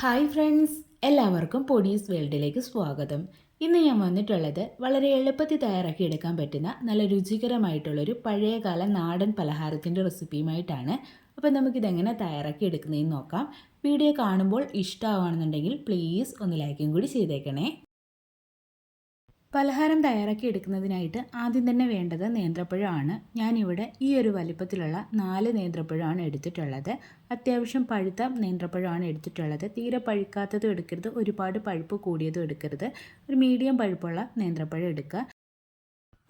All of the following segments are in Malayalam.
ഹായ് ഫ്രണ്ട്സ് എല്ലാവർക്കും പൊടീസ് വേൾഡിലേക്ക് സ്വാഗതം. ഇന്ന് ഞാൻ വന്നിട്ടുള്ളത് വളരെ എളുപ്പത്തിൽ തയ്യാറാക്കി എടുക്കാൻ പറ്റുന്ന നല്ല രുചികരമായിട്ടുള്ളൊരു പഴയകാല നാടൻ പലഹാരത്തിന്റെ റെസിപ്പിയുമായിട്ടാണ്. അപ്പോൾ നമുക്കിതെങ്ങനെ തയ്യാറാക്കി എടുക്കുന്നതെന്ന് നോക്കാം. വീഡിയോ കാണുമ്പോൾ ഇഷ്ടമാവുകയാണെന്നുണ്ടെങ്കിൽ പ്ലീസ് ഒന്ന് ലൈക്കും കൂടി ചെയ്തേക്കണേ. പലഹാരം തയ്യാറാക്കി എടുക്കുന്നതിനായിട്ട് ആദ്യം തന്നെ വേണ്ടത് നേന്ത്രപ്പഴമാണ്. ഞാനിവിടെ ഈ ഒരു വലിപ്പത്തിലുള്ള നാല് നേന്ത്രപ്പഴമാണ് എടുത്തിട്ടുള്ളത്. അത്യാവശ്യം പഴുത്ത നേന്ത്രപ്പഴമാണ് എടുത്തിട്ടുള്ളത്. തീരെ പഴുക്കാത്തതും എടുക്കരുത്. ഒരുപാട് പഴുപ്പ് കൂടിയതും എടുക്കരുത്. ഒരു മീഡിയം പഴുപ്പുള്ള നേന്ത്രപ്പഴം എടുക്കുക.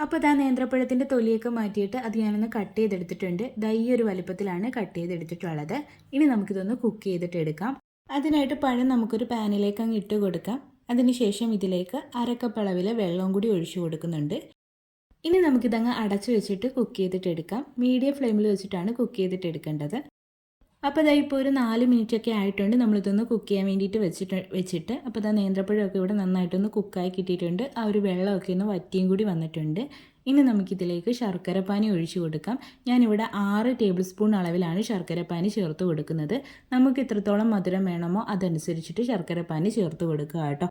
അപ്പോൾ ഇതാ നേന്ത്രപ്പഴത്തിന്റെ തൊലിയൊക്കെ മാറ്റിയിട്ട് അത് ഞാനൊന്ന് കട്ട് ചെയ്തെടുത്തിട്ടുണ്ട്. ഈ ഒരു വലിപ്പത്തിലാണ് കട്ട് ചെയ്തെടുത്തിട്ടുള്ളത്. ഇനി നമുക്കിതൊന്ന് കുക്ക് ചെയ്തിട്ട് എടുക്കാം. അതിനായിട്ട് പഴം നമുക്കൊരു പാനിലേക്ക് അങ്ങ് ഇട്ട് കൊടുക്കാം. അതിനുശേഷം ഇതിലേക്ക് അരക്കപ്പളവിൽ വെള്ളവും കൂടി ഒഴിച്ചു കൊടുക്കുന്നുണ്ട്. ഇനി നമുക്കിതങ്ങ് അടച്ചു വെച്ചിട്ട് കുക്ക് ചെയ്തിട്ട് എടുക്കാം. മീഡിയം ഫ്ലെയിമിൽ വെച്ചിട്ടാണ് കുക്ക് ചെയ്തിട്ട് എടുക്കേണ്ടത്. അപ്പോൾ അതായത് ഇപ്പോൾ ഒരു നാല് മിനിറ്റ് ഒക്കെ ആയിട്ടുണ്ട് നമ്മളിതൊന്ന് കുക്ക് ചെയ്യാൻ വേണ്ടിയിട്ട് വെച്ചിട്ട് വെച്ചിട്ട്. അപ്പോൾ ഇതാ നേന്ത്രപ്പഴമൊക്കെ ഇവിടെ നന്നായിട്ടൊന്ന് കുക്കായി കിട്ടിയിട്ടുണ്ട്. ആ ഒരു വെള്ളമൊക്കെ ഒന്ന് വറ്റിയും കൂടി വന്നിട്ടുണ്ട്. ഇനി നമുക്കിതിലേക്ക് ശർക്കരപ്പാനി ഒഴിച്ചു കൊടുക്കാം. ഞാനിവിടെ ആറ് ടേബിൾ സ്പൂൺ അളവിലാണ് ശർക്കരപ്പാനി ചേർത്ത് കൊടുക്കുന്നത്. നമുക്ക് എത്രത്തോളം മധുരം വേണമോ അതനുസരിച്ചിട്ട് ശർക്കരപ്പാനി ചേർത്ത് കൊടുക്കുക കേട്ടോ.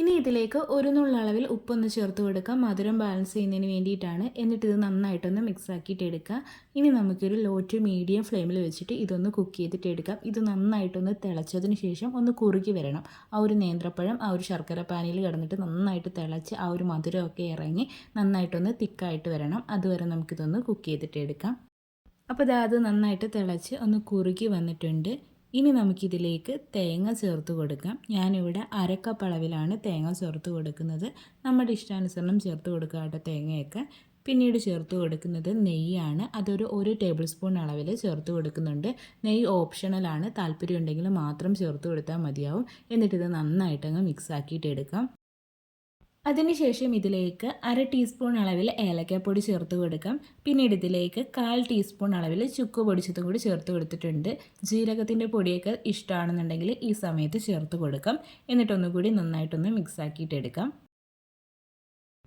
ഇനി ഇതിലേക്ക് ഒരു നുള്ളളവിൽ ഉപ്പൊന്ന് ചേർത്ത് കൊടുക്കാം. മധുരം ബാലൻസ് ചെയ്യുന്നതിന് വേണ്ടിയിട്ടാണ്. എന്നിട്ട് ഇത് നന്നായിട്ടൊന്ന് മിക്സ് ആക്കിയിട്ട് എടുക്കുക ഇനി നമുക്കൊരു ലോ ടു മീഡിയം ഫ്ലെയിമിൽ വെച്ചിട്ട് ഇതൊന്ന് കുക്ക് ചെയ്തിട്ട് എടുക്കാം. ഇത് നന്നായിട്ടൊന്ന് തിളച്ചതിന് ശേഷം ഒന്ന് കുറുകി വരണം. ആ ഒരു നേന്ത്രപ്പഴം ആ ഒരു ശർക്കര പാനിയിൽ കിടന്നിട്ട് നന്നായിട്ട് തിളച്ച് ആ ഒരു മധുരമൊക്കെ ഇറങ്ങി നന്നായിട്ടൊന്ന് തിക്കായിട്ട് വരണം. അതുവരെ നമുക്കിതൊന്ന് കുക്ക് ചെയ്തിട്ട് എടുക്കാം. അപ്പോൾ അത് നന്നായിട്ട് തിളച്ച് ഒന്ന് കുറുകി വന്നിട്ടുണ്ട്. ഇനി നമുക്കിതിലേക്ക് തേങ്ങ ചേർത്ത് കൊടുക്കാം. ഞാനിവിടെ അരക്കപ്പ് അളവിലാണ് തേങ്ങ ചേർത്ത് കൊടുക്കുന്നത്. നമ്മുടെ ഇഷ്ടാനുസരണം ചേർത്ത് കൊടുക്കുക കേട്ടോ തേങ്ങയൊക്കെ. പിന്നീട് ചേർത്ത് കൊടുക്കുന്നത് നെയ്യാണ്. അതൊരു ഒരു ടേബിൾ സ്പൂൺ അളവിൽ ചേർത്ത് കൊടുക്കുന്നുണ്ട്. നെയ്യ് ഓപ്ഷണലാണ് താല്പര്യം ഉണ്ടെങ്കിൽ മാത്രം ചേർത്ത് കൊടുത്താൽ മതിയാവും. എന്നിട്ടിത് നന്നായിട്ടങ്ങ് മിക്സ് ആക്കിയിട്ട് എടുക്കാം. അതിനുശേഷം ഇതിലേക്ക് അര ടീസ്പൂൺ അളവിൽ ഏലക്കപ്പൊടി ചേർത്ത് കൊടുക്കാം. പിന്നീട് ഇതിലേക്ക് കാൽ ടീസ്പൂൺ അളവിൽ ചുക്ക് പൊടിച്ചതും കൂടി ചേർത്ത് കൊടുത്തിട്ടുണ്ട്. ജീരകത്തിന്റെ പൊടിയൊക്കെ ഇഷ്ടമാണെന്നുണ്ടെങ്കിൽ ഈ സമയത്ത് ചേർത്ത് കൊടുക്കാം. എന്നിട്ടൊന്നുകൂടി നന്നായിട്ടൊന്ന് മിക്സ് ആക്കിയിട്ടെടുക്കാം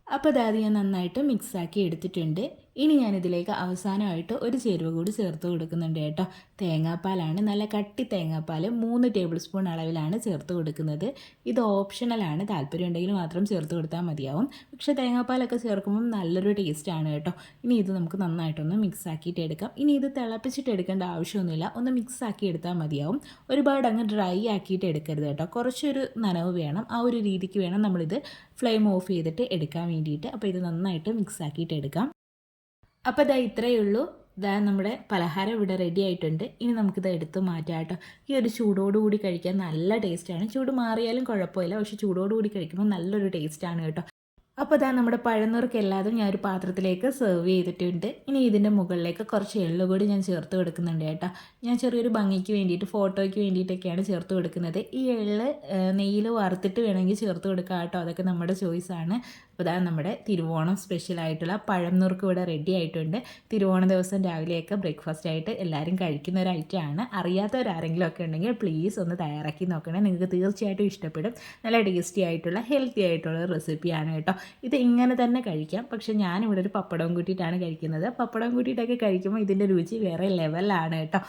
അപ്പോൾ അതായത് ഞാൻ നന്നായിട്ട് മിക്സാക്കി എടുത്തിട്ടുണ്ട്. ഇനി ഞാനിതിലേക്ക് അവസാനമായിട്ട് ഒരു ചേരുവ കൂടി ചേർത്ത് കൊടുക്കുന്നുണ്ട് കേട്ടോ. തേങ്ങാപ്പാലാണ് നല്ല കട്ടി തേങ്ങാപ്പാൽ മൂന്ന് ടേബിൾ സ്പൂൺ അളവിലാണ് ചേർത്ത് കൊടുക്കുന്നത്. ഇത് ഓപ്ഷണലാണ് താല്പര്യം ഉണ്ടെങ്കിൽ മാത്രം ചേർത്ത് കൊടുത്താൽ മതിയാവും. പക്ഷേ തേങ്ങാപ്പാലൊക്കെ ചേർക്കുമ്പം നല്ലൊരു ടേസ്റ്റാണ് കേട്ടോ. ഇനി ഇത് നമുക്ക് നന്നായിട്ടൊന്ന് മിക്സ് ആക്കിയിട്ട് എടുക്കാം. ഇനി ഇത് തിളപ്പിച്ചിട്ട് എടുക്കേണ്ട ആവശ്യമൊന്നുമില്ല. ഒന്ന് മിക്സ് ആക്കി എടുത്താൽ മതിയാവും. ഒരുപാട് അങ്ങ് ഡ്രൈ ആക്കിയിട്ട് എടുക്കരുത് കേട്ടോ. കുറച്ചൊരു നനവ് വേണം. ആ ഒരു രീതിക്ക് വേണം നമ്മളിത് ഫ്ലെയിം ഓഫ് ചെയ്തിട്ട് എടുക്കാൻ വേണ്ടിയിട്ട്. അപ്പോൾ ഇത് നന്നായിട്ട് മിക്സ് ആക്കിയിട്ട് എടുക്കാം. അപ്പോൾ ഇതാ ഇത്രയേ ഉള്ളൂ. ഇതാ നമ്മുടെ പലഹാരം ഇവിടെ റെഡി ആയിട്ടുണ്ട്. ഇനി നമുക്കിത് എടുത്ത് മാറ്റാം കേട്ടോ. ഈ ഒരു ചൂടോടുകൂടി കഴിക്കാൻ നല്ല ടേസ്റ്റാണ് ചൂട് മാറിയാലും കുഴപ്പമില്ല. പക്ഷേ ചൂടോടുകൂടി കഴിക്കുമ്പോൾ നല്ലൊരു ടേസ്റ്റാണ് കേട്ടോ. അപ്പോൾ ഇതാ നമ്മുടെ പഴനുറുക്ക് എല്ലാതും ഞാൻ ഒരു പാത്രത്തിലേക്ക് സെർവ് ചെയ്തിട്ടുണ്ട്. ഇനി ഇതിന്റെ മുകളിലേക്ക് കുറച്ച് എള്ളു കൂടി ഞാൻ ചേർത്ത് കൊടുക്കുന്നുണ്ട് കേട്ടോ. ഞാൻ ചെറിയൊരു ഭംഗിക്ക് വേണ്ടിയിട്ട് ഫോട്ടോയ്ക്ക് വേണ്ടിയിട്ടൊക്കെയാണ് ചേർത്ത് കൊടുക്കുന്നത്. ഈ എള്ള് നെയ്യിൽ വറുത്തിട്ട് വേണമെങ്കിൽ ചേർത്ത് കൊടുക്കാം കേട്ടോ. അതൊക്കെ നമ്മുടെ ചോയ്സാണ് അപ്പോൾ ഇതാ നമ്മുടെ തിരുവോണം സ്പെഷ്യലായിട്ടുള്ള പഴം നുറുക്ക് ഇവിടെ റെഡി ആയിട്ടുണ്ട്. തിരുവോണ ദിവസം രാവിലെയൊക്കെ ബ്രേക്ക്ഫാസ്റ്റ് ആയിട്ട് എല്ലാവരും കഴിക്കുന്ന ഒരു ഐറ്റമാണ് അറിയാത്തവരാരെങ്കിലും ഒക്കെ ഉണ്ടെങ്കിൽ പ്ലീസ് ഒന്ന് തയ്യാറാക്കി നോക്കണേ. നിങ്ങൾക്ക് തീർച്ചയായിട്ടും ഇഷ്ടപ്പെടും. നല്ല ടേസ്റ്റി ആയിട്ടുള്ള ഹെൽത്തി ആയിട്ടുള്ള റെസിപ്പിയാണ് കേട്ടോ. ഇത് ഇങ്ങനെ തന്നെ കഴിക്കാം. പക്ഷെ ഞാനിവിടെ ഒരു പപ്പടം കൂട്ടിയിട്ടാണ് കഴിക്കുന്നത്. പപ്പടം കൂട്ടിയിട്ടൊക്കെ കഴിക്കുമ്പോൾ ഇതിന്റെ രുചി വേറെ ലെവലാണ് കേട്ടോ.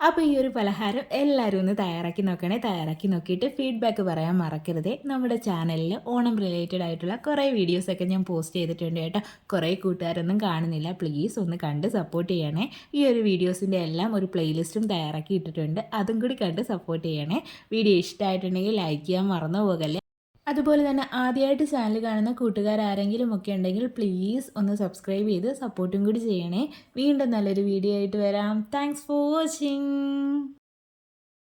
അപ്പോൾ ഈ ഒരു പലഹാരം എല്ലാവരും ഒന്ന് തയ്യാറാക്കി നോക്കണേ. തയ്യാറാക്കി നോക്കിയിട്ട് ഫീഡ്ബാക്ക് പറയാൻ മറക്കരുതേ. നമ്മുടെ ചാനലിൽ ഓണം റിലേറ്റഡ് ആയിട്ടുള്ള കുറേ വീഡിയോസൊക്കെ ഞാൻ പോസ്റ്റ് ചെയ്തിട്ടുണ്ട് കേട്ടോ. കുറേ കൂട്ടുകാരൊന്നും കാണുന്നില്ല. പ്ലീസ് ഒന്ന് കണ്ട് സപ്പോർട്ട് ചെയ്യണേ. ഈ ഒരു വീഡിയോസിന്റെ എല്ലാം ഒരു പ്ലേലിസ്റ്റും തയ്യാറാക്കി ഇട്ടിട്ടുണ്ട്. അതും കൂടി കണ്ട് സപ്പോർട്ട് ചെയ്യണേ. വീഡിയോ ഇഷ്ടമായിട്ടുണ്ടെങ്കിൽ ലൈക്ക് ചെയ്യാൻ മറന്നു പോകല്ലേ. അതുപോലെ തന്നെ ആദ്യമായിട്ട് ചാനൽ കാണുന്ന കൂട്ടുകാർ ആരെങ്കിലും ഒക്കെ ഉണ്ടെങ്കിൽ പ്ലീസ് ഒന്ന് സബ്സ്ക്രൈബ് ചെയ്ത് സപ്പോർട്ടും കൂടി ചെയ്യണേ. വീണ്ടും നല്ലൊരു വീഡിയോ ആയിട്ട് വരാം. Thanks for watching